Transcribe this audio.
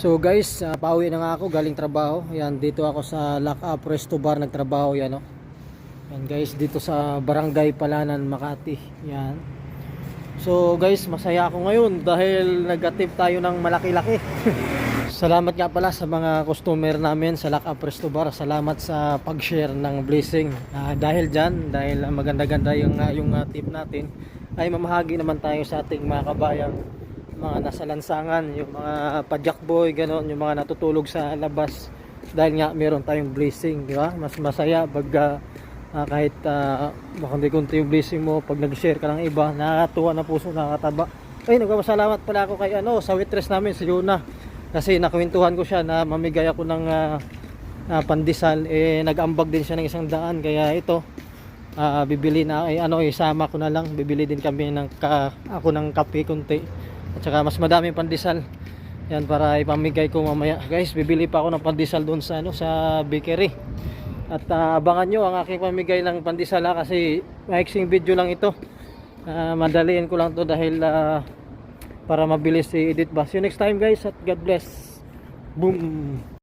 So guys, uh, pauwi na nga ako galing trabaho. Yan, dito ako sa Lock Up Resto Bar nagtrabaho yan, no. Yan guys, dito sa Barangay Palanan, Makati. Yan. So guys, masaya ako ngayon dahil nag-attempt tayo ng malaki-laki. Salamat nga pala sa mga customer namin sa Lock Up Resto Bar. Salamat sa pag-share ng blessing. Ah, dahil dyan, dahil ah, maganda-ganda yung, ah, yung ah, tip natin, ay mamahagi naman tayo sa ating mga kabayang mga nasa lansangan, yung mga padyak boy, ganon, yung mga natutulog sa labas dahil nga meron tayong blessing, di ba? Mas masaya pag ah, ah, kahit uh, kunti yung blessing mo pag nag-share ka ng iba, nakakatuwa na puso, nakakataba. Ay, nagpapasalamat pala ako kay ano, sa waitress namin, si Yuna. Kasi nakwentuhan ko siya na mamigay ako ng ah, ah, pandesal, eh nag-ambag din siya ng isang daan, kaya ito, ah, bibili na, ay ano, isama ko na lang, bibili din kami ng ka, ako ng kape kunti. At saka mas madaming pandesal. Yan para ipamigay ko mamaya. Guys, bibili pa ako ng pandesal doon sa ano sa bakery. At ah, abangan nyo ang aking pamigay ng pandesal ha, kasi maiksing video lang ito. Ah, madaliin ko lang to dahil ah, para mabilis i-edit ba. See you next time guys at God bless. Boom!